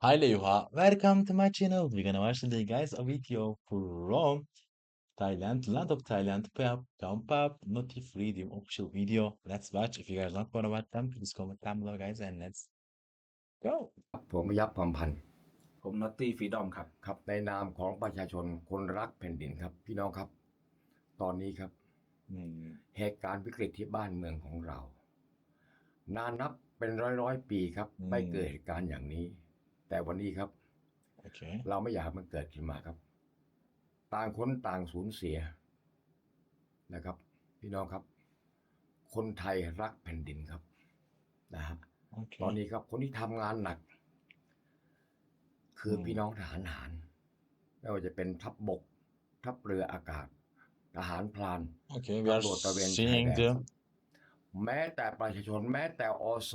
Hi Leyva, welcome to my channel. We're gonna watch today, guys, a video from Thailand, land of Thailand, Phuap, Phuap, Noti Freedom official video. Let's watch. If you guys not wanna watch them, please comment down below, guys, and let's go. ผมยับพมพันธ์ผมนอตตี้ฟรีดอมครับ ครับในนามของประชาชนคนรักแผ่นดินครับ พี่น้องครับ ตอนนี้ครับ Hmm, เหตุการณ์วิกฤตที่บ้านเมืองของเรา นานนับเป็นร้อยร้อยๆปีครับอืมไม่เกิดเหตุการณ์อย่างนี้ แต่วันนี้ครับ Okay. เราไม่อยากให้มันเกิดขึ้นมาครับ ต่างคนต่างสูญเสียนะครับ พี่น้องครับ คนไทยรักแผ่นดินครับนะฮะ Okay. ตอนนี้ครับคนที่ทำงานหนัก คืออมพี่น้องทหารหารไม่ว่าจะเป็นทัพบบก ทัพเรืออากาศ ทหารพลาน Okay, we are ตำรวจตระเวนชาย seeing แด the นแม้แต่ประชาชนแม้แต่อส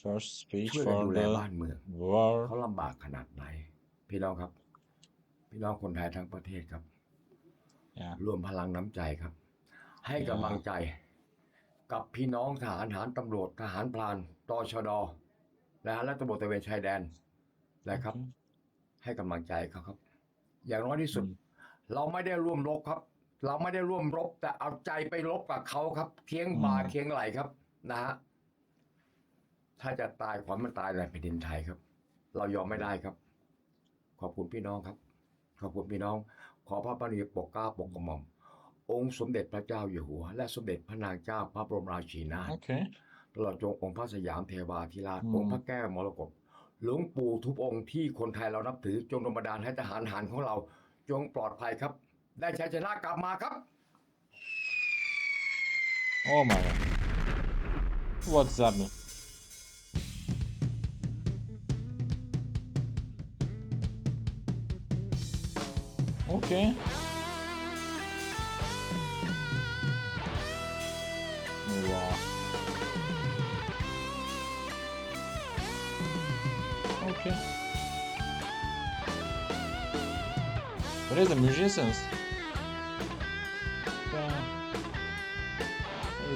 first speech ช่วยกัน for ดูแล the บ้านเมือง war. เขาลำบากขนาดไหน พี่น้องครับ พี่น้องคนไทยทั้งประเทศครับ Yeah. รวมพลังน้ำใจครับ ให้ Yeah. กำลังใจ กับพี่น้องทหารหารตำรวจทหารพลานตชดนะฮะและตำรวจตระเวนชายแดนนะครับ Okay. ให้กำลังใจเขาครับ อย่างน้อยที่สุด อืม เราไม่ได้ร่วมรบครับ เราไม่ได้ร่วมรบ แต่เอาใจไปรบกับเขาครับ เคียงบ่าอืม เคียงไหลครับ นะฮะ ถ้าจะตายขอให้มันตายในแผ่นดินไทยครับ เรายอมไม่ได้ครับ ขอบคุณพี่น้องครับ ขอบคุณพี่น้อง ขอพระปณีปกเกล้าปกกระหม่อม องค์สมเด็จพระเจ้าอยู่หัว และสมเด็จพระนางเจ้าพระบรมราชินีนาถ Okay. ตลอดจงองค์พระสยามเทวาธิราชอืมองค์พระแก้วมรกตหลวงปู่ทุกองค์ที่คนไทยเรานับถือจงดลบันดาลให้ทหารหารของเรา จงปลอดภัยครับ ได้ชัยชนะกลับมาครับ Oh my god. What's that mean? Okay. Wow. Okay. Is the musicians? Yeah. Uh,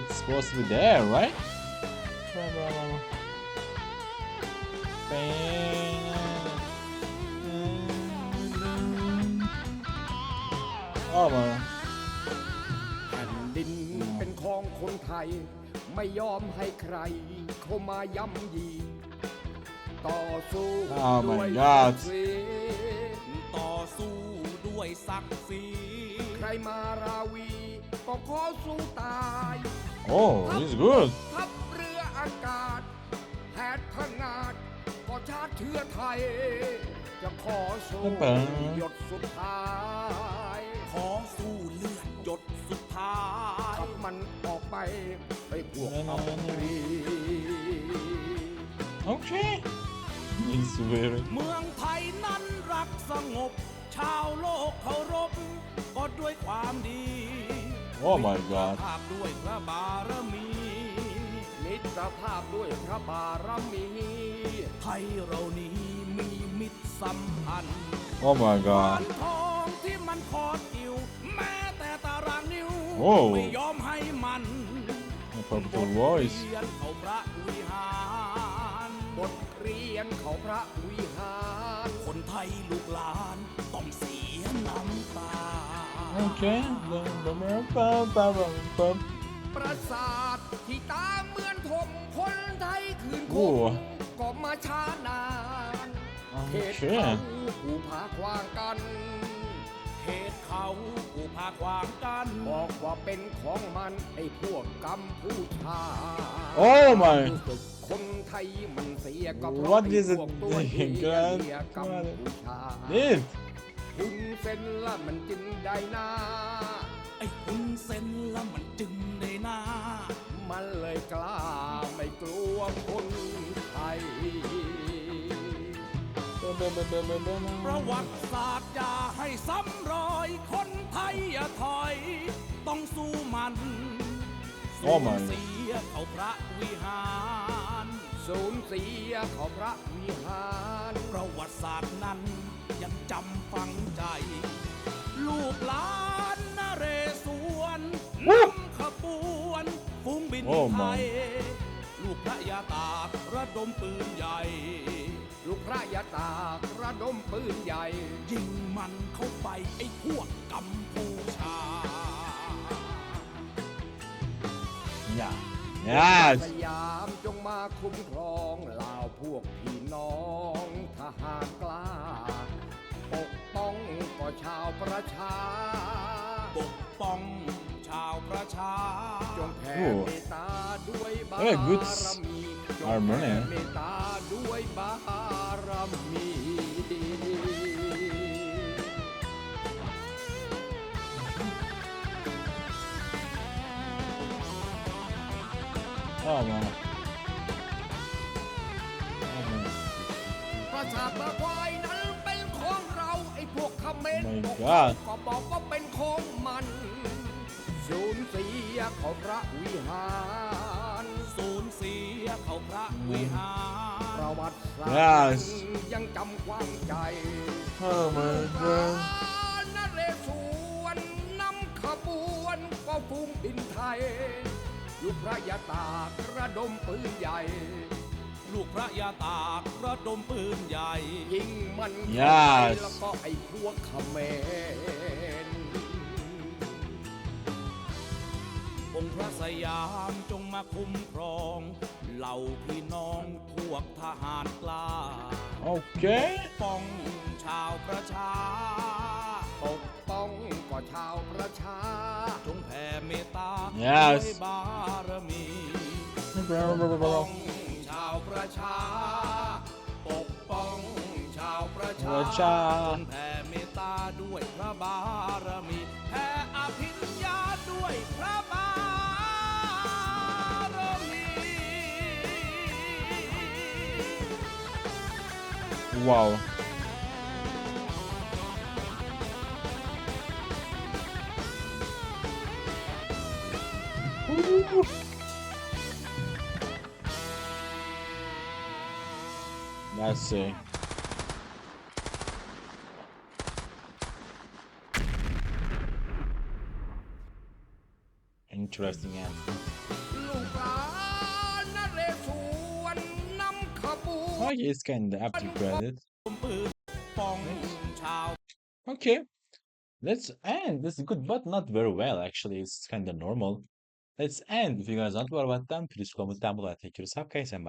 it's supposed to be there, right? Oh my. แผ่นดินเป็นของคนไทย ไม่ยอมให้ใคร เข้ามาย่ำยี ต่อสู้ Oh my ด้วย God ศักดิ์ศรีต่อสู้ด้วยศักดิ์ศรีใครมาราวี ก็ขอสู้ตาย Oh, he's good. ทัพเรืออากาศแพทย์พงาดก็ชาติเชื้อไทย จะขอสู้ครับผมหยดสุดท้าย ขอสู้เลือดหยดสุดท้ายขับมันออกไปไปพวกอัปรี Okay. He's very. เมืองไทยนั้นรักสงบ ชาวโลกเคารพก็ด้วยความดี Oh my god. ภาพด้วยพระบารมี มิตรภาพด้วยพระบารมี ไทยเรานี้มีมิตรสัมพันธ์ Oh my บ้า god. นทอง ที่มันคอดกิว แม้แต่ตารางนิ้วโอ้ไม่ยอมให้มัน A purple voice. เรียนเขาพระวิหารบทเรียนเขาพระวิหาร คนไทยลูกหลานต้องเสียน้ำตา Okay. ประสาทที่ตามเหมือนทมคนไทยคืนคโอ้ งก็มาช้านาน เขต Okay. เขาผู้ผาควางกัน เขตเขาผู้พาขวางกันบอกว่าเป็นของมันไอ้พวกกัมพูชา Oh my. รู้สึกคนไทยมันเสียก็เพราะ What ไอ้ is พ it? วกตัวเฮีย God. เฮียกัมพูชา This. คุณเส้นละมันจึงได้นาไอ้คุณเซนละมันจึงได้หน้า มันเลยกล้าไม่กลัวคนไทย ประวัติศาสตร์อย่าให้ซ้ำรอย คนไทยอย่าถอย ต้องสู้มัน Oh my สูญเสียเขาพระวิหาร สูญเสียเขาพระวิหารประวัติศาสตร์นั้นยังจำฝังใจ ลูกหลานนเรศวรนำขบวนฝูงบินโอ้ไท my ยลูกพระยาตากระดมปืนใหญ่ ลูกพระยาตากระดมปืนใหญ่ ยิงมันเข้าไปไอ้พวกกัมพูชา Yeah. ส Yes. ยามจงมาคุ้มครองเหล่าพวกพี่น้องทหารกล้า ปกป้องก็ชาวประชา ปกป้องชาวประชา จงแผ่โอ้เมตตาด้วยบาเอ้ย good รมีจง armor แผ่เนี่ยเมตตาด้วยบาร มี Oh man. Oh man. ประสาทตะควายนั้นเป็นของเราไอ้พวกคำเมน My บอก God ก็บอกว่าเป็นของมันสูญเสียเขาพระวิหาร สูญเสียเขาพระวิหาร ประวัติศาสต Yes ร์ยังจำความใจ Oh my พระ god. นเรศวรนำขบวนก็ฟุ้งบินไทย ลูกพระยาตากระดมปืนใหญ่ ลูกพระยาตากระดมปืนใหญ่ ยิงมันเข้าไป Yes แล้วก็ไอ้พวกเขมร องค์พระสยามจงมาคุ้มครอง เหล่าพี่น้องพวกทหารกล้า Okay. ป้องชาวประชา ปกป้องก็ชาวประชา จงแผ่เมตตา Yes ด้วยบารมี Blah, blah, blah, ป blah, กป้อง blah. ชาวประชา ปกป้องชาวประชาประชา จงแผ่เมตตาด้วยพระบา Wow. Ooh. Let's see. Interesting answer. Oh, yes, the of upgraded. Okay. Let's end. This is good, but not very well, actually. It's kind of normal. Let's end. If you guys want to about them, please comment down below. Thank you. Subscribe and bye.